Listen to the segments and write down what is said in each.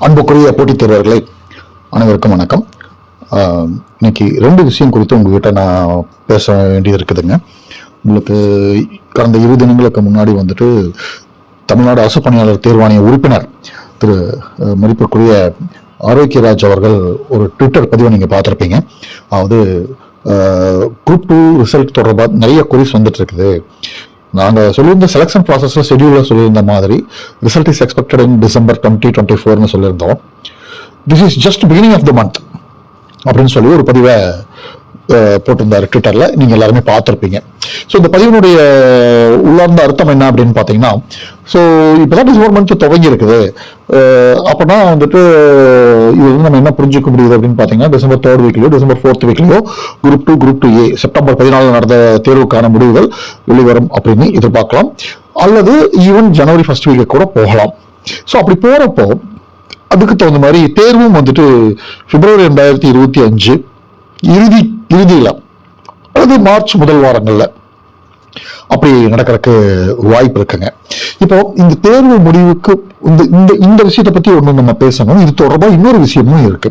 அன்புக்குரிய போட்டித் தேர்வர்களே அனைவருக்கும் வணக்கம். இன்னைக்கு ரெண்டு விஷயம் குறித்து உங்ககிட்ட நான் பேச வேண்டியது இருக்குதுங்க. உங்களுக்கு கடந்த இரு தினங்களுக்கு முன்னாடி வந்துட்டு தமிழ்நாடு அரசு பணியாளர் தேர்வாணைய உறுப்பினர் திரு அஹ், மதிப்பிற்குரிய ஆரோக்கியராஜ் அவர்கள் ஒரு ட்விட்டர் பதிவை நீங்கள் பார்த்துருப்பீங்க. அதாவது குரூப் டூ ரிசல்ட் தொடர்பாக நிறைய குறிஸ் வந்துட்டு இருக்குது. நாங்கள் சொல்லியிருந்த செலெக்ஷன் ப்ராசஸில் ஷெடியூலில் சொல்லியிருந்த மாதிரி result is expected in December twenty twenty ஃபோர்னு சொல்லியிருந்தோம். This is just beginning of the month அப்படின்னு சொல்லி ஒரு பதிவை போட்டிருந்தார் ட்விட்டரில் நீங்கள் எல்லாருமே பார்த்துருப்பீங்க. ஸோ இந்த பதிவினுடைய உள்ளார்ந்த அர்த்தம் என்ன அப்படின்னு பார்த்தீங்கன்னா ஸோ இப்போ தான் டிசம்பர் மந்த் துவங்கி இருக்குது. அப்போனா வந்துட்டு இது வந்து நம்ம என்ன புரிஞ்சுக்க முடியுது அப்படின்னு பார்த்தீங்கன்னா டிசம்பர் தேர்ட் வீக்லையோ December fourth வீக்லையோ group two group two A September பதினாலு நடந்த தேர்வுக்கான முடிவுகள் வெளிவரும் அப்படின்னு எதிர்பார்க்கலாம். அல்லது ஈவன் ஜனவரி ஃபர்ஸ்ட் வீக்கு கூட போகலாம். ஸோ அப்படி போகிறப்போ அதுக்கு தகுந்த மாதிரி தேர்வும் வந்துட்டு பிப்ரவரி ரெண்டாயிரத்தி இருபத்தி அஞ்சு இறுதி இறுதியில் அல்லது மார்ச் முதல் வாரங்களில் அப்படி நடக்கிறதுக்கு வாய்ப்பு இருக்குங்க. இப்போ இந்த தேர்வு முடிவுக்கு இந்த இந்த இந்த விஷயத்தை பத்தி ஒன்று நம்ம பேசணும். இது தொடர்பாக இன்னொரு விஷயமும் இருக்கு.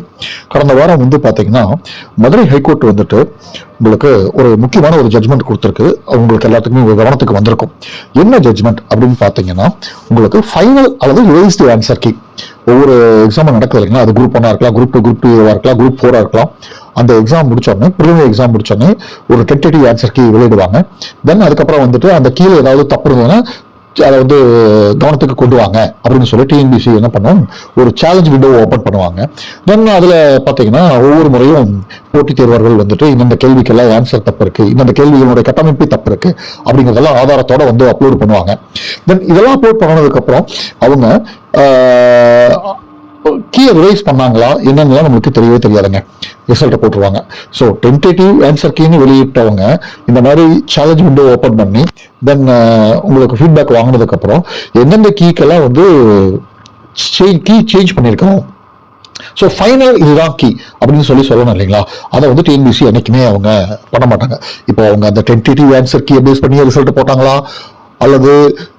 கடந்த வாரம் வந்து பாத்தீங்கன்னா மதுரை ஹைகோர்ட் வந்துட்டு உங்களுக்கு ஒரு முக்கியமான ஒரு ஜட்மெண்ட் கொடுத்துருக்கு. உங்களுக்கு எல்லாத்துக்குமே உங்க கவனத்துக்கு வந்திருக்கும். என்ன ஜட்மெண்ட் அப்படின்னு பார்த்தீங்கன்னா உங்களுக்கு ஃபைனல் அல்லது ரிவைஸ்டு ஆன்சர் கீ ஒவ்வொரு எக்ஸாமும் நடக்குது இல்லைங்களா? அது குரூப் ஒன்னா இருக்கலாம் குரூப் டூ குரூப் டூ இருக்கலாம் குரூப் ஃபோரா இருக்கலாம். அந்த எக்ஸாம் முடிச்சோடனே ப்ரிலிமினரி எக்ஸாம் முடிச்சோடனே ஒரு டென்டேட்டிவ் ஆன்சர் கீ வெளியிடுவாங்க. தென் அதுக்கப்புறம் வந்துட்டு அந்த கீழே ஏதாவது தப்பு இருந்ததுன்னா அதை வந்து கவனத்துக்கு கொண்டு வாங்க அப்படின்னு சொல்லி டிஎன்பிசி என்ன பண்ணும்? ஒரு சேலஞ்ச் விண்டோவை ஓப்பன் பண்ணுவாங்க. தென் அதில் பார்த்தீங்கன்னா ஒவ்வொரு முறையும் போட்டித் தேர்வர்கள் வந்துட்டு இந்தந்த கேள்விக்கெல்லாம் ஆன்சர் தப்பு இருக்குது இந்தந்த கேள்விகளுடைய கட்டமைப்பு தப்பு இருக்குது அப்படிங்கிறதெல்லாம் ஆதாரத்தோட வந்து அப்லோட் பண்ணுவாங்க. தென் இதெல்லாம் அப்லோட் பண்ணதுக்கப்புறம் அவங்க கீயை ரிவைஸ் பண்ணாங்களா என்னங்கலாம் நம்மளுக்கு தெரியவே தெரியாதுங்க. ரிசல்ட்டை போட்டுருவாங்க. ஸோ டென்டேட்டிவ் ஆன்சர் கீன்னு வெளியிட்டவங்க இந்த மாதிரி சேலஞ்ச் விண்டோ ஓப்பன் பண்ணி தென் uh, உங்களுக்கு ஃபீட்பேக் வாங்கினதுக்கப்புறம் எந்தெந்த கீக்கெல்லாம் வந்து கீ சேஞ்ச் பண்ணியிருக்கோம். ஸோ ஃபைனல் இதுதான் கீ அப்படின்னு சொல்லி சொல்லணும் இல்லைங்களா? அதை வந்து டிஎன்பிசி என்றைக்குமே அவங்க பண்ண மாட்டாங்க. இப்போ அவங்க அந்த டென்டேட்டிவ் ஆன்சர் கீயை பேஸ் பண்ணி ரிசல்ட் போட்டாங்களா? அல்லது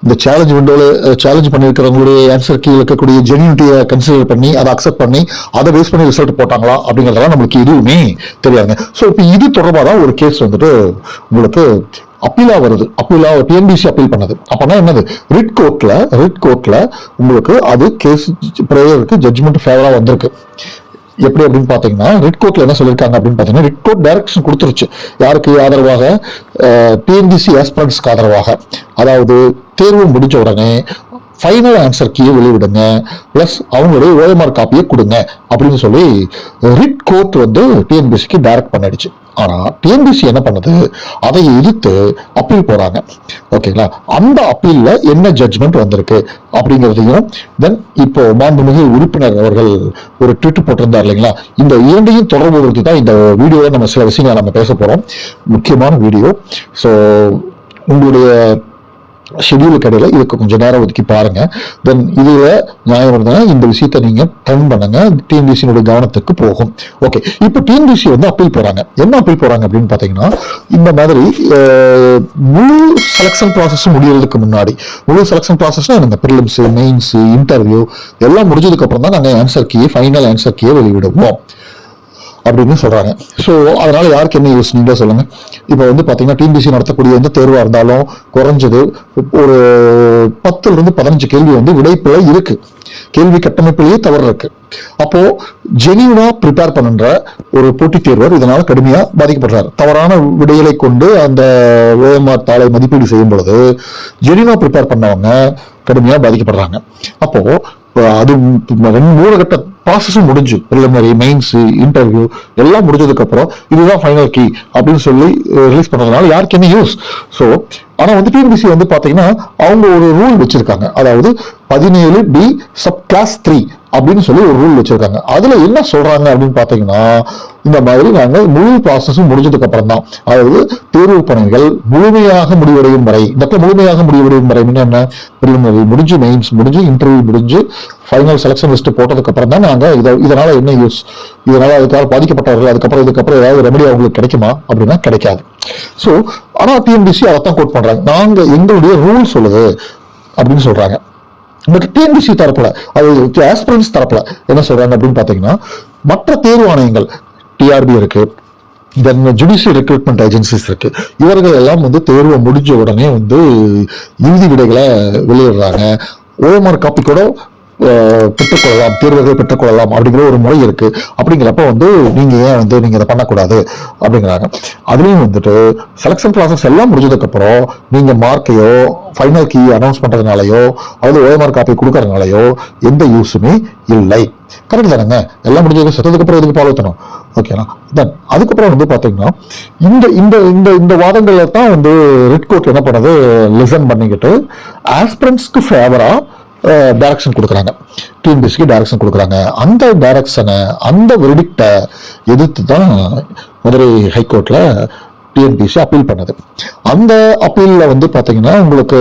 இந்த சேலஞ்ச் விண்டோவில் சேலஞ்ச் பண்ணியிருக்கிறவங்களுடைய ஆன்சர் கீ இருக்கக்கூடிய ஜென்யூனிட்டியை கன்சிடர் பண்ணி அதை அக்செப்ட் பண்ணி அதை பேஸ் பண்ணி ரிசல்ட் போட்டாங்களா அப்படிங்கிறதெல்லாம் நம்மளுக்கு எதுவுமே தெரியாதுங்க. ஸோ இப்போ இது தொடர்பாக தான் ஒரு கேஸ் வந்துட்டு உங்களுக்கு அப்பீலாக வருது. அப்பீலாக டிஎன்பிசி அப்பீல் பண்ணது. அப்போனா என்னது? ரிட் கோர்ட்டில் ரிட் கோர்ட்டில் உங்களுக்கு அது கேஸ் பிரேயருக்கு ஜட்ஜ்மெண்ட் ஃபேவராக வந்திருக்கு. எப்படி அப்படின்னு பார்த்தீங்கன்னா ரெட் கோர்ட்ல என்ன சொல்லியிருக்காங்க அப்படின்னு பார்த்தீங்கன்னா ரெட் கோர்ட் டைரக்ஷன் கொடுத்துருச்சு. யாருக்கு ஆதரவாக? டிஎன்பிசி ஆஸ்பிரண்ட்ஸ்க்கு ஆதரவாக. அதாவது தேர்வு முடிஞ்ச உடனே ஃபைனல் ஆன்சர் கீயை வெளியிடுங்க. ப்ளஸ் அவங்களுடைய ஓஎம்ஆர் காப்பியை கொடுங்க. அப்படின்னு சொல்லி ரிட் கோர்ட் வந்து டிஎன்பிசிக்கு டைரக்ட் பண்ணிடுச்சு. ஆனால் டிஎன்பிசி என்ன பண்ணுது? அதை எதிர்த்து அப்பீல் போகிறாங்க ஓகேங்களா அந்த அப்பீலில் என்ன ஜட்ஜ்மெண்ட் வந்திருக்கு அப்படிங்கிறதையும் தென் இப்போ மாண்புமிகு உறுப்பினர் அவர்கள் ஒரு ட்விட் போட்டிருந்தார் இல்லைங்களா? இந்த இரண்டையும் தொடர்புபடுத்தி தான் இந்த வீடியோவில் நம்ம சில விஷயங்களை நம்ம பேச போகிறோம் முக்கியமான வீடியோ. ஸோ உங்களுடைய ஷெடியூலுக்கு இடையில இதுக்கு கொஞ்சம் நேரம் ஒதுக்கி பாருங்க. தென் இதில் நியாயம் இருந்தால் இந்த விஷயத்தை நீங்கள் டர்ன் பண்ணுங்க. டிஎன்பிசியினுடைய கவனத்துக்கு போகும். ஓகே இப்போ டிஎன்பிசி வந்து அப்பீல் போகிறாங்க என்ன அப்பீல் போகிறாங்க அப்படின்னு பார்த்தீங்கன்னா இந்த மாதிரி முழு செலெக்ஷன் ப்ராசஸ் முடியறதுக்கு முன்னாடி முழு செலெக்ஷன் ப்ராசஸ்னா இந்த ப்ரிலிம்ஸ் மெயின்ஸு இன்டர்வியூ எல்லாம் முடிஞ்சதுக்கப்புறம் தான் நாங்கள் ஆன்சர் கீயை ஃபைனல் ஆன்சர் கீயை வெளியிடுவோம். அப்படின்னு சொல்றாங்க. ஸோ அதனால யாருக்கு என்ன யூஸ் நீங்களே சொல்லுங்க. இப்போ வந்து பார்த்தீங்கன்னா டிபிசி நடத்தக்கூடிய எந்த தேர்வாக இருந்தாலும் குறைஞ்சது ஒரு பத்துல இருந்து பதினஞ்சு கேள்வி வந்து விடைப்பிழை இருக்கு. கேள்வி கட்டமைப்பிலேயே தவறு இருக்கு. அப்போ ஜெனியூனா ப்ரிப்பேர் பண்ணுற ஒரு போட்டித் தேர்வர் இதனால கடுமையா பாதிக்கப்படுறாரு. தவறான விடைகளை கொண்டு அந்த ஓஎம்ஆர் தாளை மதிப்பீடு செய்யும் பொழுது ஜெனியூனா ப்ரிப்பேர் பண்ணவங்க கடுமையா பாதிக்கப்படுறாங்க. அப்போ அது ரெண்டு மூணு கட்ட ப்ராசஸும் முடிஞ்சு. ப்ரிலிமினரி மெயின்ஸ் இன்டர்வியூ எல்லாம் முடிஞ்சதுக்கப்புறம் இதுதான் ஃபைனல் கீ அப்படின்னு சொல்லி ரிலீஸ் பண்ணதுனால யாருக்கு என்ன யூஸ் ஸோ ஆனால் வந்து டிஎன்பிசி வந்து பார்த்தீங்கன்னா அவங்க ஒரு ரூல் வச்சிருக்காங்க. அதாவது பதினேழு பி சப் கிளாஸ் த்ரீ அப்படின்னு சொல்லி ஒரு ரூல் வச்சிருக்காங்க. அதுல என்ன சொல்றாங்க அப்படின்னு பாத்தீங்கன்னா இந்த மாதிரி நாங்கள் முழு ப்ராசஸும் முடிஞ்சதுக்கு அப்புறம் தான். அதாவது தேர்வு பணிகள் முழுமையாக முடிவடையும் வரை இந்த முழுமையாக முடிவடையும் வரை என்ன? ப்ரிலிமினரி முடிஞ்சு மெயின்ஸ் முடிஞ்சு இன்டர்வியூ முடிஞ்சு ஃபைனல் செலெக்ஷன் லிஸ்ட் போட்டதுக்கு அப்புறம் தான் நாங்கள் இதை இதனால என்ன யூஸ் இதனால அதுக்காக பாதிக்கப்பட்டவர்கள் அதுக்கப்புறம் இதுக்கப்புறம் ஏதாவது ரெமடி அவங்களுக்கு கிடைக்குமா? அப்படின்னா கிடைக்காது. ஸோ ஆனால் டிஎன்பிசி அதைத்தான் கோட் பண்றாங்க. நாங்கள் எங்களுடைய ரூல் சொல்லுது அப்படின்னு சொல்றாங்க. பட் டிஎன்பிசி தரப்புல அது ஆஸ்பிரன்ஸ் தரப்புல என்ன சொல்றாங்க அப்படின்னு பாத்தீங்கன்னா மற்ற தேர்வாணையங்கள் டிஆர்பி இருக்கு தென் ஜுடிஷியல் ரெக்ரூட்மெண்ட் ஏஜென்சிஸ் இருக்கு. இவர்கள் எல்லாம் வந்து தேர்வை முடிஞ்ச உடனே வந்து இறுதி விடைகளை வெளியிடுறாங்க. ஓமர் காப்பி கூட பெற்றுக்கொள்ளலாம் தேர்வுகள் பெற்றுக்கொள்ளலாம் அப்படிங்கிற ஒரு முறை இருக்கு. அப்படிங்கிறப்ப வந்து நீங்க ஏன் வந்து நீங்க இதை பண்ணக்கூடாது அப்படிங்கிறாங்க. அதுலயும் வந்துட்டு செலெக்ஷன் ப்ராசஸ் எல்லாம் முடிஞ்சதுக்கு அப்புறம் நீங்க மார்க்கையோ ஃபைனல் கீ அனௌன்ஸ் பண்றதுனாலயோ அதாவது ஓஎம்ஆர் காப்பி கொடுக்கறதுனாலயோ எந்த யூஸுமே இல்லை. கரெக்ட் தானேங்க? எல்லாம் முடிஞ்சதுக்கு செத்ததுக்கு அப்புறம் எதுக்கு ஃபாலோ ஓகேனா தென் அதுக்கப்புறம் வந்து பார்த்தீங்கன்னா இந்த இந்த இந்த இந்த வாதங்களை தான் வந்து ரெட் கோர்ட் என்ன பண்ணுது? லிசன் பண்ணிக்கிட்டு ஆஸ்பிரன்ஸ்க்கு ஃபேவராக டைரக்ஷன் கொடுக்குறாங்க. டிஎன்பிஎஸ்சிக்கு டைரக்ஷன் கொடுக்குறாங்க. அந்த டைரக்ஷனை அந்த வெரிடிக்டை எதிர்த்து தான் மதுரை ஹைகோர்ட்டில் டிஎன்பிஎஸ்சி அப்பீல் பண்ணது. அந்த அப்பீலில் வந்து பார்த்தீங்கன்னா உங்களுக்கு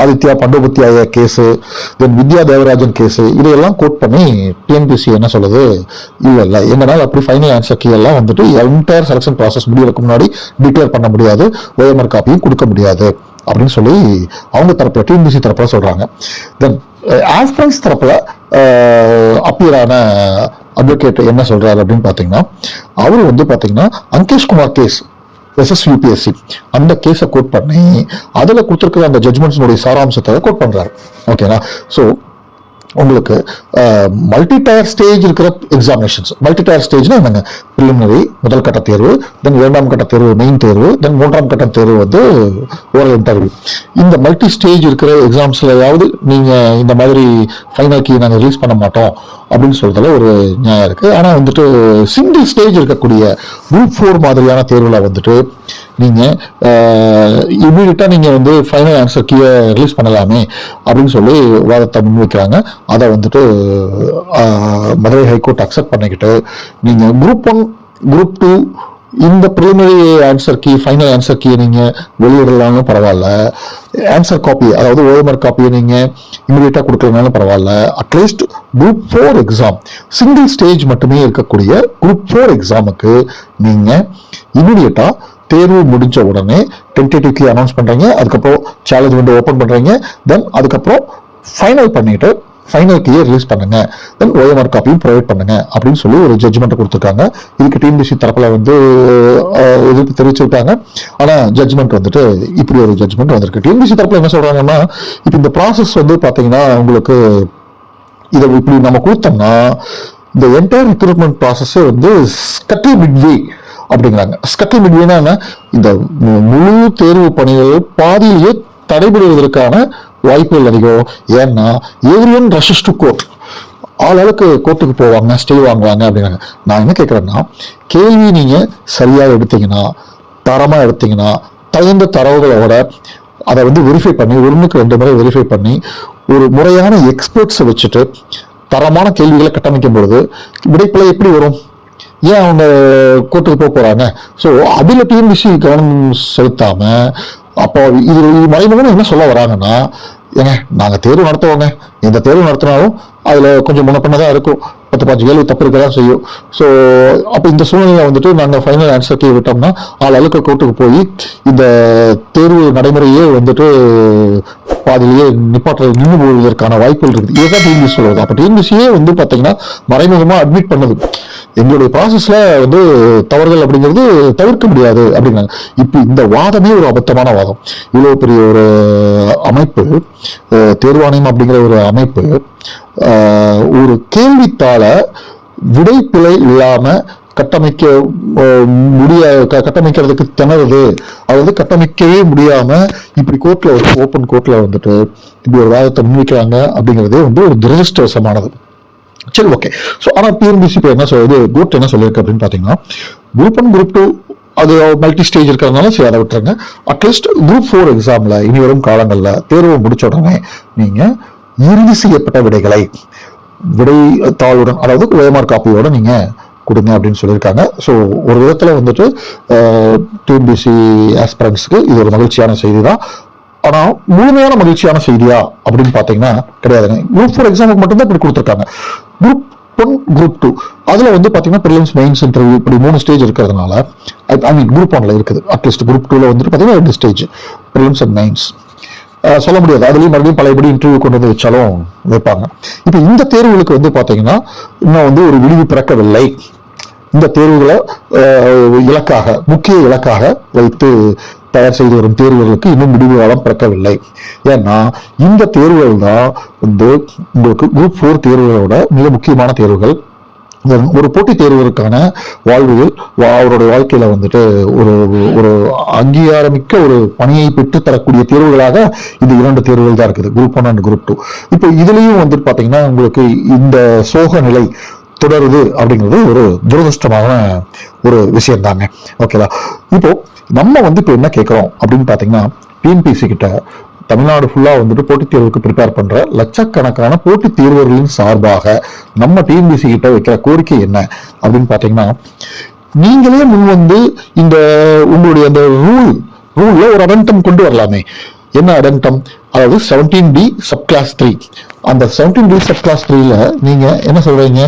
Aditya Bandopadhyay case then Vidya Devarajan case இதையெல்லாம் கோட் பண்ணி டிஎன்பிஎஸ்சி என்ன சொல்லுது? இல்லை இல்லை. எங்களால் அப்படி ஃபைனல் ஆன்சர் கீ எல்லாம் வந்துட்டு என்டையர் செலெக்ஷன் ப்ராசஸ் முடியறதுக்கு முன்னாடி டிக்ளேர் பண்ண முடியாது. ஓஎம்ஆர் காப்பியும் கொடுக்க முடியாது. அப்படின்னு சொல்லி அவங்க தரப்பில் டிஎன்பிசி தரப்பில் சொல்கிறாங்க தென் ஆஸ்பிரன்ஸ் தரப்பில் அப்பியரான அட்வொகேட் என்ன சொல்கிறாரு அப்படின்னு பார்த்தீங்கன்னா அவர் வந்து பார்த்தீங்கன்னா Ankesh Kumar case SS UPSC அந்த கேஸை கோட் பண்ணி அதில் கொடுத்துருக்கிற அந்த ஜட்மெண்ட்ஸினுடைய சாராம்சத்தை கோட் பண்ணுறாரு ஓகேனா ஸோ உங்களுக்கு மல்டி டயர் ஸ்டேஜ் இருக்கிற எக்ஸாமினேஷன்ஸ் மல்டி டயர் ஸ்டேஜ்னா என்னங்க? ப்ரிலிமினரி முதல் கட்ட தேர்வு தென் இரண்டாம் கட்ட தேர்வு மெயின் தேர்வு தென் மூன்றாம் கட்ட தேர்வு வந்து ஓரல் இன்டர்வியூ இந்த மல்டி ஸ்டேஜ் இருக்கிற எக்ஸாம்ஸ்லையாவது நீங்கள் இந்த மாதிரி ஃபைனல் கீ நாங்கள் ரிலீஸ் பண்ண மாட்டோம். அப்படின்னு சொல்றதுல ஒரு நியாயம் இருக்கு. ஆனா வந்துட்டு சிங்கிள் ஸ்டேஜ் இருக்கக்கூடிய குரூப் ஃபோர் மாதிரியான தேர்வுல வந்துட்டு நீங்க இமீடியட்டா நீங்க வந்து ஃபைனல் ஆன்சர் கீழே ரிலீஸ் பண்ணலாமே அப்படின்னு சொல்லி வாதத்தை முன்வைக்கிறாங்க. அதை வந்துட்டு மதுரை ஹைகோர்ட் அக்செப்ட் பண்ணிக்கிட்டு நீங்க குரூப் ஒன் குரூப் டூ இந்த preliminary answer key final answer கீயை நீங்கள் வெளியிடலாம்னு பரவாயில்ல. ஆன்சர் காப்பி அதாவது ஓஎம்ஆர் காப்பியை நீங்கள் இமீடியட்டாக கொடுக்கலனாலும் பரவாயில்ல. At least group four exam single stage மட்டுமே இருக்கக்கூடிய குரூப் ஃபோர் எக்ஸாமுக்கு நீங்கள் இமீடியட்டாக தேர்வு முடிஞ்ச உடனே டென்டேட்டிவ்லி அனௌன்ஸ் பண்ணுறீங்க அதுக்கப்புறம் சேலஞ்ச் விண்டோ ஓப்பன் பண்ணுறீங்க தென் அதுக்கப்புறம் ஃபைனல் பண்ணிவிட்டு ஃபைனல் கீயை ரிலீஸ் பண்ணுங்க. தென் ஓஎம்ஆர் காப்பியும் ப்ரொவைட் பண்ணுங்க அப்படின்னு சொல்லி ஒரு ஜட்ஜ்மெண்ட் கொடுத்துருக்காங்க. இதுக்கு டிஎன்பிசி தரப்புல வந்து எதிர்ப்பு தெரிவிச்சுட்டாங்க ஆனா ஜட்ஜ்மெண்ட் வந்துட்டு இப்படி ஒரு ஜட்ஜ்மெண்ட் வந்திருக்கு. டிஎன்பிசி தரப்புல என்ன சொல்றாங்கன்னா இப்போ இந்த ப்ராசஸ் வந்து பாத்தீங்கன்னா உங்களுக்கு இதை இப்படி நம்ம கொடுத்தோம்னா இந்த என்டையர் ரெக்ரூட்மெண்ட் ப்ராசஸே வந்து ஸ்கட்டில் மிட்வே அப்படிங்கிறாங்க. ஸ்கட்டில் மிட்வேனா இந்த முழு தேர்வு பணிகள் பாதியிலேயே தடைபடுவதற்கான வாய்ப்புகள் அதிகம் ஏன்னா every one rushes to court ஆளாளுக்கு கோர்ட்டுக்கு போவாங்க ஸ்டே வாங்குவாங்க அப்படிங்கிறாங்க நான் என்ன கேட்குறேன்னா கேள்வி நீங்கள் சரியாக எடுத்தீங்கன்னா தரமாக எடுத்தீங்கன்னா தகுந்த தரவுகளோட அதை வந்து வெரிஃபை பண்ணி ஒன்றுக்கு ரெண்டு முறை வெரிஃபை பண்ணி ஒரு முறையான எக்ஸ்பர்ட்ஸை வச்சுட்டு தரமான கேள்விகளை கட்டமைக்கும் பொழுது விடைப்பிழை எப்படி வரும்? ஏன் அவங்க கோர்ட்டுக்கு போக போகிறாங்க ஸோ அதில் டிஎன்பிசி கவனம் செலுத்தாமல் அப்போ இது இது மறைமுகமாக என்ன சொல்ல வராங்கன்னா ஏங்க நாங்கள் தேர்வு நடத்துவோங்க. எந்த தேர்வு நடத்தினாலும் அதில் கொஞ்சம் முன்னப்பண்ண தான் இருக்கும். பத்து பாஞ்சு கேள்வி தப்பு இருக்க தான் செய்யும். ஸோ அப்போ இந்த சூழ்நிலையை வந்துட்டு நாங்கள் ஃபைனல் ஆன்சர் கீ விட்டோம்னா ஆள் அழுக்க கோர்ட்டுக்கு போய் இந்த தேர்வு நடைமுறையே வந்துட்டு பாதிலேயே நிப்பாட்ட நின்று போவதற்கான வாய்ப்புகள் இருக்குது. இதுதான் டிஎன்பிசி சொல்றது அப்போ டிஎன்பிசியே வந்து பார்த்தீங்கன்னா மறைமுகமாக அட்மிட் பண்ணுது. எங்களுடைய ப்ராசஸில் வந்து தவறுகள் அப்படிங்கிறது தவிர்க்க முடியாது அப்படின்னாங்க. இப்போ இந்த வாதமே ஒரு அபத்தமான வாதம். இவ்வளோ பெரிய ஒரு அமைப்பு தேர்வாணையம் அப்படிங்கிற ஒரு அமைப்பு ஒரு கேள்வித்தாள விடைப்பிழை இல்லாமல் கட்டமைக்க அஹ், முடிய கட்டமைக்கிறதுக்கு திணறுது. அது வந்து கட்டமைக்கவே முடியாம இப்படி கோர்ட்ல ஒரு ஓப்பன் கோர்ட்ல வந்துட்டு இப்படி ஒரு வாதத்தை முன்வைக்கிறாங்க அப்படிங்கிறதே வந்து ஒரு துரதிருஷ்டவசமானது. சரி ஓகே ஸோ ஆனால் பிஎன்பிசி இப்போ என்ன சொல்லுது குரூப் என்ன சொல்லியிருக்கு அப்படின்னு பார்த்தீங்கன்னா குரூப் ஒன் குரூப் டூ அது மல்டி ஸ்டேஜ் இருக்கிறதுனால சரி அதை விட்டுருங்க. அட்லீஸ்ட் குரூப் ஃபோர் எக்ஸாமில் இனி வரும் காலங்களில் தேர்வு முடிச்ச உடனே நீங்கள் இறுதி செய்யப்பட்ட விடைகளை விடை தாளுடன் அதாவது வேமார் காப்பியோட நீங்கள் கொடுங்க அப்படின்னு சொல்லியிருக்காங்க. ஸோ ஒரு விதத்தில் வந்துட்டு டிஎன்பிசி ஆஸ்பிரன்ஸ்க்கு இது ஒரு மகிழ்ச்சியான செய்தி தான் ஆனால் முழுமையான மகிழ்ச்சியான செய்தியா அப்படின்னு பார்த்தீங்கன்னா கிடையாதுங்க. குரூப் ஃபோர் எக்ஸாமுக்கு மட்டும்தான் இப்படி கொடுத்துருக்காங்க. குரூப் ஒன் குரூப் டூ அதில் வந்து பார்த்தீங்கன்னா ப்ரிலிம்ஸ் மெயின்ஸ் இன்டர்வியூ இப்படி மூணு ஸ்டேஜ் இருக்கிறதுனால ஐ மீன் குரூப் ஒன்ல இருக்குது. அட்லீஸ்ட் குரூப் டூவில் வந்துட்டு பார்த்தீங்கன்னா ரெண்டு ஸ்டேஜ் ப்ரிலிம்ஸ் அண்ட் மெயின்ஸ் சொல்ல முடியாது. அதுலேயும் மறுபடியும் பழையபடி இன்டர்வியூ கொண்டு வந்து வச்சாலும் வைப்பாங்க. இப்போ இந்த தேர்வுகளுக்கு வந்து பார்த்தீங்கன்னா இன்னும் வந்து ஒரு விடிவு பிறக்கவில்லை. இந்த தேர்வுகளை இலக்காக முக்கிய இலக்காக வைத்து தயார் செய்து வரும் தேர்வுகளுக்கு இன்னும் முடிவு காலம் பிறக்கவில்லை. ஏன்னா இந்த தேர்வுகள் தான் வந்து உங்களுக்கு குரூப் ஃபோர் தேர்வுகளோட மிக முக்கியமான தேர்வுகள். ஒரு- போட்டித் தேர்வதற்கான வாழ்வியல் வா- அவருடைய வாழ்க்கையில வந்துட்டு ஒரு ஒரு அங்கீகாரமிக்க ஒரு பணியை பெற்றுத்தரக்கூடிய தேர்வுகளாக இந்த இரண்டு தேர்வுகள் தான் இருக்குது. Group one and group two இப்போ இதுலயும் வந்துட்டு பாத்தீங்கன்னா உங்களுக்கு இந்த சோக நிலை தொடருது அப்படிங்கிறது ஒரு துரதிருஷ்டமான ஒரு விஷயம் தாங்க ஓகேவா இப்போ நம்ம வந்து இப்போ என்ன கேட்குறோம் அப்படின்னு பார்த்தீங்கன்னா டிஎன்பிசி கிட்ட தமிழ்நாடு ஃபுல்லாக வந்துட்டு போட்டித் தேர்வுக்கு ப்ரிப்பேர் பண்ற லட்சக்கணக்கான போட்டித் தேர்வர்களின் சார்பாக நம்ம டிஎன்பிசி கிட்ட வைக்கிற கோரிக்கை என்ன அப்படின்னு பார்த்தீங்கன்னா நீங்களே முன் வந்து இந்த உங்களுடைய அந்த ரூல் ரூலில் ஒரு அடன்டம் கொண்டு வரலாமே. என்ன அடன்டம் அதாவது seventeen D sub clause three அந்த செவன்டீன் டி சப் கிளாஸ் த்ரீல நீங்க என்ன சொல்றீங்க?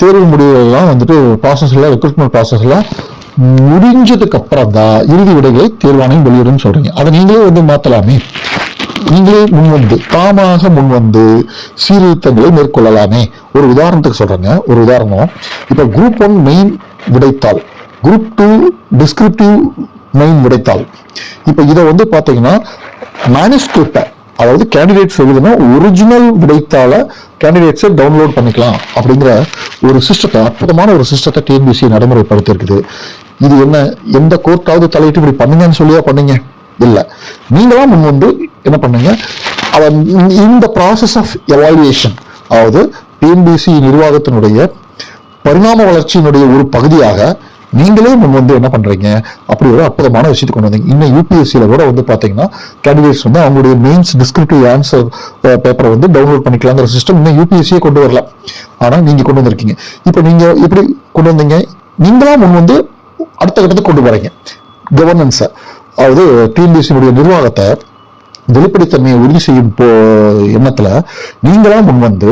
தேர்வு முடிவுகள்லாம் வந்துட்டு ப்ராசஸில் ரெக்ரூட்மெண்ட் ப்ராசஸில் முடிஞ்சதுக்கு அப்புறம் தான் இறுதி விடைகளை தேர்வாணையம் வெளியிடும் சொல்றீங்க. அதை நீங்களே வந்து மாற்றலாமே நீங்களே முன்வந்து தாமாக முன்வந்து சீர்திருத்தங்களை மேற்கொள்ளலாமே. ஒரு உதாரணத்துக்கு சொல்றேங்க. ஒரு உதாரணம். இப்போ குரூப் ஒன் மெயின் விடைத்தாள். குரூப் டூ டிஸ்கிரிப்டிவ் மெயின் விடைத்தாள். இப்போ இதை வந்து பார்த்தீங்கன்னா மேனுஸ்கிரிப்டை அதாவது கேண்டிடேட்ஸ் எழுதுனா ஒரிஜினல் விடைத்தாள கேண்டிடேட்ஸை டவுன்லோட் பண்ணிக்கலாம் அப்படிங்கிற ஒரு சிஸ்டத்தை அற்புதமான ஒரு சிஸ்டத்தை டிஎன்பிசி நடைமுறைப்படுத்தி இருக்குது இது என்ன? எந்த கோர்ட்டாவது தலையிட்டு இப்படி பண்ணுங்கன்னு சொல்லியா பண்ணீங்க? இல்லை. நீங்களாம் முன் வந்து என்ன பண்ணுங்க? அவன் இந்த ப்ராசஸ் ஆஃப் எவாலுவேஷன் அதாவது டிஎன்பிசி நிர்வாகத்தினுடைய பரிணாம வளர்ச்சியினுடைய ஒரு பகுதியாக நீங்களே முன் வந்து என்ன பண்ணுறீங்க அப்படி ஒரு அற்புதமான விஷயத்தை கொண்டு வந்தீங்க. இன்னும் யூபிஎஸ்சியில கூட வந்து பார்த்தீங்கன்னா கேண்டிடேட்ஸ் வந்து அவங்களுடைய மெயின்ஸ் டிஸ்கிரிப்டிவ் ஆன்சர் பேப்பரை வந்து டவுன்லோட் பண்ணிக்கலாங்கிற சிஸ்டம் இன்னும் யூபிஎஸ்சியே கொண்டு வரல. ஆனால் நீங்கள் கொண்டு வந்திருக்கீங்க. இப்போ நீங்கள் எப்படி கொண்டு வந்தீங்க? நீங்களா முன் வந்து அடுத்த கட்டத்துக்கு கொண்டு போறீங்க கவர்னன்ஸை அதாவது டிஎன்பிசியினுடைய நிர்வாகத்தை வெளிப்படைத்தன்மையை உறுதி செய்யும் எண்ணத்தில் எண்ணத்துல நீங்களா முன் வந்து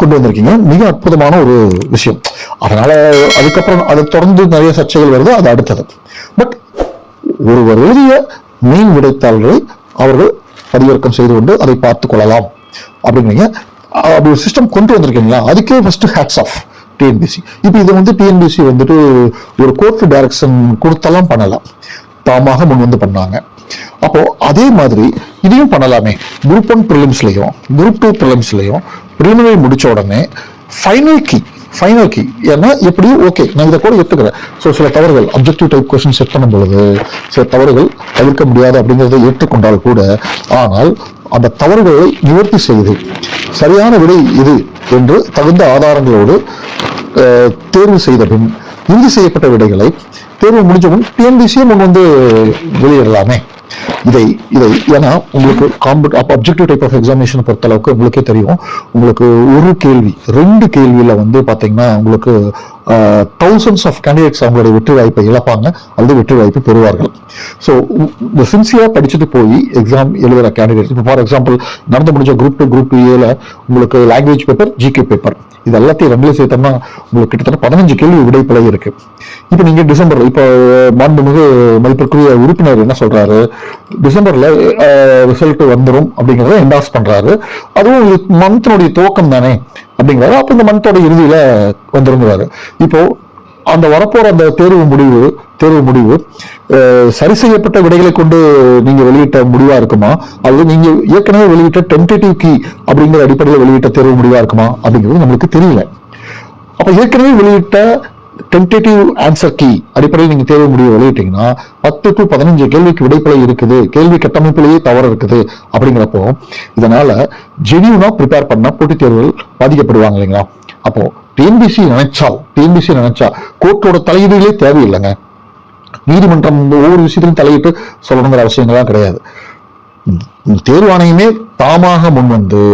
கொண்டு வந்திருக்கீங்க. மிக அற்புதமான ஒரு விஷயம். அதனால அதுக்கப்புறம் அதை தொடர்ந்து நிறைய சர்ச்சைகள் வருது அது அடுத்தது. பட் ஒருவர் எழுதிய மீன் விடைத்தாள்களை அவர்கள் பதிவிறக்கம் செய்து கொண்டு அதை பார்த்து கொள்ளலாம். அப்படிங்கிறீங்க. அப்படி ஒரு சிஸ்டம் கொண்டு வந்திருக்கீங்களா? அதுக்கே ஃபர்ஸ்ட் ஹேட்ஸ் ஆஃப் டிஎன்பிசி இப்போ இது வந்து டிஎன்பிசி வந்துட்டு ஒரு கோர்ட் டைரக்ஷன் கொடுத்தெல்லாம் பண்ணலாம். தாமாக முன் வந்து பண்ணாங்க. அப்போ அதே மாதிரி இதையும் பண்ணலாமே. குரூப் ஒன் ப்ரிலிம்ஸ்லையும் குரூப் டூ ப்ரிலிம்ஸ்லையும் ப்ரிலிமினரி முடிச்ச உடனே ஃபைனல் கீ ஃபைனல் கீ ஏன்னா எப்படியும் ஓகே நான் இதை கூட ஏற்றுக்கிறேன் ஸோ சில தவறுகள் அப்ஜெக்டிவ் டைப் கொஸ்டின் செட் பண்ணும் பொழுது சில தவறுகள் தவிர்க்க முடியாது அப்படிங்கிறத ஏற்றுக்கொண்டால் கூட ஆனால் அந்த தவறுகளை நிவர்த்தி செய்து சரியான விடை இது என்று தகுந்த ஆதாரங்களோடு தேர்வு செய்த பின் இறுதி செய்யப்பட்ட விடைகளை தேர்வு முடிஞ்ச முன் டிஎன்பிசியும் முன் வந்து வெளியிடலாமே. இதை இதை ஏன்னா உங்களுக்கு காம்பட் அப்ஜெக்டிவ் டைப் ஆஃப் எக்ஸாமினேஷன் பொறுத்த அளவுக்கு உங்களுக்கே தெரியும். உங்களுக்கு ஒரு கேள்வி ரெண்டு கேள்வியில் வந்து பார்த்தீங்கன்னா உங்களுக்கு தௌசண்ட்ஸ் ஆஃப் கேண்டிடேட்ஸ் அவங்களுடைய வெற்றி வாய்ப்பை இழப்பாங்க. அல்லது வெற்றி வாய்ப்பு பெறுவார்கள் ஸோ இந்த சின்சியராக படிச்சுட்டு போய் எக்ஸாம் எழுதுகிற கேண்டிடேட்ஸ் இப்போ ஃபார் எக்ஸாம்பிள் நடந்து முடிஞ்ச குரூப் டூ குரூப் ஏல உங்களுக்கு லாங்குவேஜ் பேப்பர் ஜிகே பேப்பர் இது எல்லாத்தையும் ரெண்டுலேயும் சேர்த்தோம்னா உங்களுக்கு கிட்டத்தட்ட பதினஞ்சு கேள்வி விடைப்பிழை இருக்கு. இப்போ நீங்கள் டிசம்பர் இப்போ மாண்புமிகு மதிப்பிற்குரிய உறுப்பினர் என்ன சொல்றாரு? டிசம்பரில் ரிசல்ட் வந்துடும் அப்படிங்கிறத என்டாஸ் பண்ணுறாரு அதுவும் மந்த்தினுடைய துவக்கம் தானே அப்படிங்கிறாரு. அப்போ இந்த மந்தோட இறுதியில் வந்துருங்கிறாரு இப்போ அந்த வரப்போற அந்த தேர்வு முடிவு தேர்வு முடிவு சரி செய்யப்பட்ட விடைகளை கொண்டு நீங்க வெளியிட்ட முடிவா இருக்குமா? அல்லது நீங்க ஏற்கனவே வெளியிட்ட டென்டேட்டிவ் கீ அப்படிங்கிற அடிப்படையில் வெளியிட்ட தேர்வு முடிவா இருக்குமா? அப்படிங்கிறது நம்மளுக்கு தெரியல. அப்ப ஏற்கனவே வெளியிட்ட டென்டேட்டிவ் ஆன்சர் கீ அடிப்படையில் நீங்கள் தேர்வு முடிவு வெளியிட்டீங்கன்னா பத்து டு பதினஞ்சு கேள்விக்கு விடைப்பிழை இருக்குது கேள்வி கட்டமைப்பிலேயே தவறு இருக்குது அப்படிங்கிறப்போ இதனால் ஜெனியூனாக ப்ரிப்பேர் பண்ண போட்டித் தேர்வுகள் பாதிக்கப்படுவாங்க இல்லைங்களா? அப்போது டிஎன்பிசி நினைச்சால் டிஎன்பிசி நினைச்சா கோர்ட்டோட தலையீடுகளே தேவையில்லைங்க. நீதிமன்றம் இந்த ஒவ்வொரு விஷயத்திலும் தலையிட்டு சொல்லணுங்கிற அவசியங்கள்லாம் கிடையாது. தேர்வாணையமே தாமாக முன்வந்து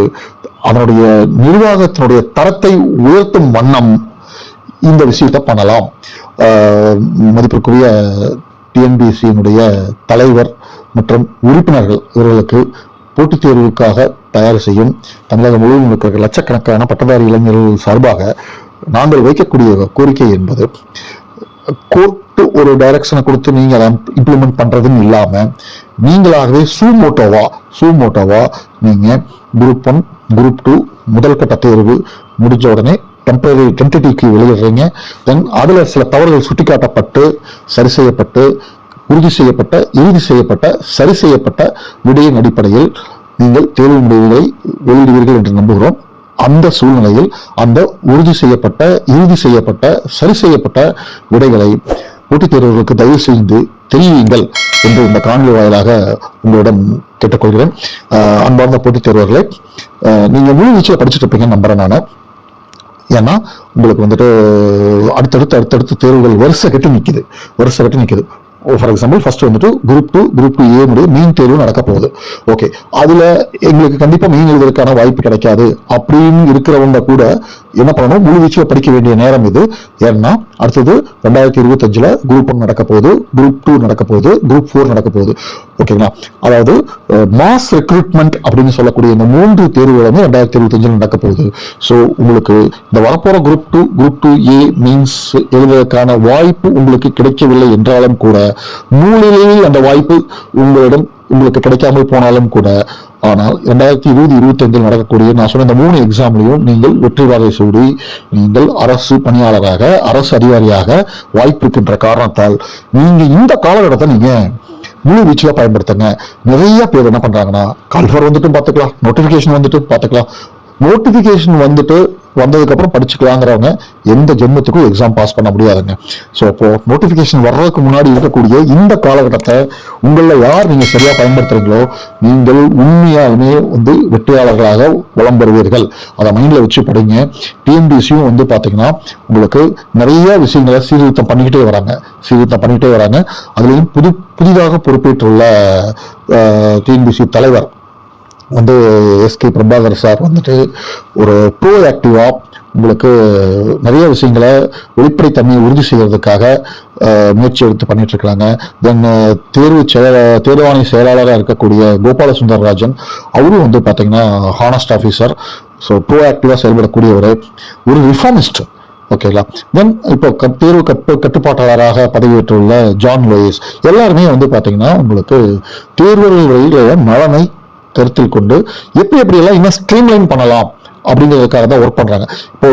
அதனுடைய நிர்வாகத்தினுடைய தரத்தை உயர்த்தும் வண்ணம் இந்த விஷயத்தை பண்ணலாம். மதிப்பிற்குரிய டிஎன்பிசியினுடைய தலைவர் மற்றும் உறுப்பினர்கள் இவர்களுக்கு போட்டித் தேர்வுக்காக தயார் செய்யும் தமிழகம் முழுவதும் இருக்கிற லட்சக்கணக்கான பட்டதாரி இளைஞர்கள் சார்பாக நாங்கள் வைக்கக்கூடிய கோரிக்கை என்பது கோர்ட்டு ஒரு டைரக்ஷனை கொடுத்து நீங்கள் அதை இம்ப்ளிமெண்ட் பண்ணுறதுன்னு இல்லாமல் நீங்களாகவே சூமோட்டோவா சூமோட்டோவா நீங்கள் குரூப் ஒன் குரூப் டூ முதல் கட்ட தேர்வு முடிஞ்ச உடனே டெம்பரரி டென்டேட்டிவ்க்கு வெளியிடுறீங்க. தென் அதில் சில தவறுகள் சுட்டிக்காட்டப்பட்டு சரி செய்யப்பட்டு உறுதி செய்யப்பட்ட இறுதி செய்யப்பட்ட சரி செய்யப்பட்ட விடையின் அடிப்படையில் நீங்கள் தேர்வு முடிவுகளை வெளியிடுவீர்கள் என்று நம்புகிறோம். அந்த சூழ்நிலையில் அந்த உறுதி செய்யப்பட்ட இறுதி செய்யப்பட்ட சரி செய்யப்பட்ட விடைகளை போட்டித் தேர்வர்களுக்கு தயவு செய்து தெரியுங்கள் என்று இந்த காணொலி வாயிலாக உங்களிடம் கேட்டுக்கொள்கிறேன். அன்பார்ந்த போட்டித் தேர்வர்களை நீங்கள் முழு வீச்சில் படிச்சுட்டு இருப்பீங்கன்னு நம்புறேன் நான். ஏன்னா உங்களுக்கு வந்துட்டு அடுத்தடுத்து அடுத்தடுத்து தேர்வுகள் வருஷ கட்டி நிற்கிது வருஷ கட்டு நிற்கிது ஃபார் எக்ஸாம்பிள் ஃபர்ஸ்ட் வந்துட்டு group two group two A mean தேர்வு நடக்க போகுது. ஓகே அதில் எங்களுக்கு கண்டிப்பாக மீன் எழுதுவதற்கான வாய்ப்பு கிடைக்காது. அப்படின்னு இருக்கிறவங்க கூட என்ன பண்ணணும்? முழு படிக்க வேண்டிய நேரம் இது. ஏன்னா அடுத்தது ரெண்டாயிரத்தி இருபத்தஞ்சில் குரூப் ஒன் நடக்க போகுது குரூப் டூ நடக்க போகுது குரூப் ஃபோர் நடக்க போகுது. ஓகேங்களா அதாவது மாஸ் ரெக்ரூட்மெண்ட் அப்படின்னு சொல்லக்கூடிய இந்த மூன்று தேர்வுகளுமே ரெண்டாயிரத்தி இருபத்தஞ்சில் நடக்க போகுது. ஸோ உங்களுக்கு இந்த வரப்போகிற group two group two A means எழுதுவதற்கான வாய்ப்பு உங்களுக்கு கிடைக்கவில்லை என்றாலும் கூட நூலிலேயே அந்த வாய்ப்பு உங்களிடம் உங்களுக்கு கிடைக்காமல் போனாலும் கூட ஆனால் ரெண்டாயிரத்தி இருபது இருபத்தைந்தில் நடக்கக்கூடிய நான் சொன்ன இந்த மூணு எக்ஸாம்லையும் நீங்கள் வெற்றி வாகை சூடி நீங்கள் அரசு பணியாளராக அரசு அதிகாரியாக வாய்ப்பு இருக்கின்ற காரணத்தால் நீங்கள் இந்த காலகட்டத்தை நீங்கள் முழு வீச்சில் பயன்படுத்துங்க. நிறைய பேர் என்ன பண்ணுறாங்கன்னா கல்ஃபர் வந்துட்டும் பார்த்துக்கலாம் நோட்டிஃபிகேஷன் வந்துட்டு பார்த்துக்கலாம். நோட்டிஃபிகேஷன் வந்துட்டு வந்ததுக்கப்புறம் படிச்சுக்கலாங்கிறவங்க எந்த ஜென்மத்துக்கும் எக்ஸாம் பாஸ் பண்ண முடியாதுங்க. ஸோ இப்போது நோட்டிஃபிகேஷன் வர்றதுக்கு முன்னாடி இருக்கக்கூடிய இந்த காலகட்டத்தை உங்களில் யார் நீங்கள் சரியாக பயன்படுத்துறீங்களோ நீங்கள் உண்மையாலுமே வந்து வெற்றியாளர்களாக வளம் பெறுவீர்கள். அதை மைண்டில் வச்சு படிங்க. டிஎன்பிசியும் வந்து பார்த்தீங்கன்னா உங்களுக்கு நிறைய விஷயங்களை சீர்திருத்தம் பண்ணிக்கிட்டே வராங்க. சீர்திருத்தம் பண்ணிக்கிட்டே வராங்க. அதுலேயும் புது புதிதாக பொறுப்பேற்றுள்ள டிஎன்பிசி தலைவர் வந்து எஸ்கே பிரபாகர் சார் வந்துட்டு ஒரு ப்ரோ ஆக்டிவாக உங்களுக்கு நிறைய விஷயங்களை வெளிப்படைத்தன்மையை உறுதி செய்யறதுக்காக முயற்சி எடுத்து பண்ணிட்டு இருக்காங்க தென் தேர்வு செயல தேர்வாணை செயலாளராக இருக்கக்கூடிய கோபாலசுந்தர் ராஜன் அவரும் வந்து பார்த்தீங்கன்னா ஹானஸ்ட் ஆஃபீஸர் ஸோ ப்ரோ ஆக்டிவாக செயல்படக்கூடியவர். ஒரு ரிஃபார்மிஸ்ட் ஓகேங்களா தென் இப்போ க- தேர்வு கட்டு கட்டுப்பாட்டாளராக பதவியேற்றுள்ள ஜான் லோயிஸ். எல்லாருமே வந்து பார்த்தீங்கன்னா உங்களுக்கு தேர்வுகள் தேர்வுகளுடைய நலனை கருத்தில் கொண்டு எப்படி எப்படியெல்லாம் இன்னும் ஸ்ட்ரீம்லைன் பண்ணலாம்? அப்படிங்கிறதுக்காக தான் ஒர்க் பண்ணுறாங்க இப்போ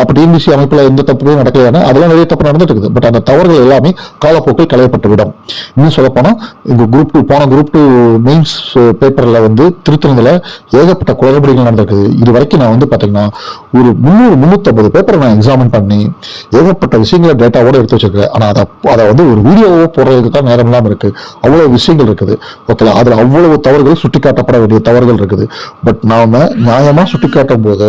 அப்போ டிஎன்பிசி அமைப்பில் எந்த தப்புமே நடக்கலைன்னா அதெல்லாம் நிறைய தப்பு நடந்துட்டு இருக்குது பட் அந்த தவறுகள் எல்லாமே காலப்போக்கில் களையப்பட்டு விடும் இன்னும் சொல்லப்போனால் இந்த குரூப் டூ போன குரூப் டூ மெயின்ஸ் பேப்பரில் வந்து திருத்தணத்தில் ஏகப்பட்ட குளறுபடிகள் நடந்திருக்குது. இது வரைக்கும் நான் வந்து பார்த்தீங்கன்னா ஒரு முந்நூறு முந்நூற்றம்பது பேப்பரை நான் எக்ஸாமின் பண்ணி ஏகப்பட்ட விஷயங்களை டேட்டாவோட எடுத்து வச்சிருக்கேன். ஆனால் அதை அதை வந்து ஒரு வீடியோவோ போடுறதுக்கு தான் நேரம் இல்லாமல் இருக்குது அவ்வளோ விஷயங்கள் இருக்குது. ஓகேங்களா அதில் அவ்வளவு தவறுகள் சுட்டிக்காட்டப்பட வேண்டிய தவறுகள் இருக்குது. பட் நாம சுட்டி சுட்டிக்காட்டும் போது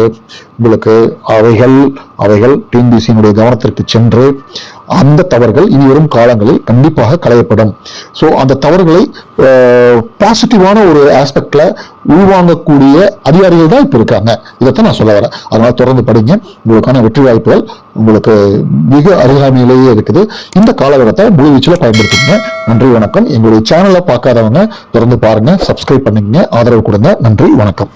உங்களுக்கு அவைகள் அவைகள் டிஎன்பிசியினுடைய கவனத்திற்கு சென்று அந்த தவறுகள் இனி வரும் காலங்களில் கண்டிப்பாக களையப்படும். ஸோ அந்த தவறுகளை பாசிட்டிவான ஒரு ஆஸ்பெக்ட்ல உள்வாங்கக்கூடிய அதிகாரிகள் தான் இப்போ இருக்காங்க. இதைத்தான் நான் சொல்ல வரேன். அதனால் தொடர்ந்து படிங்க. உங்களுக்கான வெற்றி வாய்ப்புகள் உங்களுக்கு மிக அருகாமையிலேயே இருக்குது. இந்த காலகட்டத்தை முழுவீச்சில் வீச்சில் நன்றி வணக்கம். எங்களுடைய சேனலை பார்க்காதவங்க தொடர்ந்து பாருங்க. சப்ஸ்கிரைப் பண்ணிக்கங்க. ஆதரவு கொடுங்க. நன்றி வணக்கம்.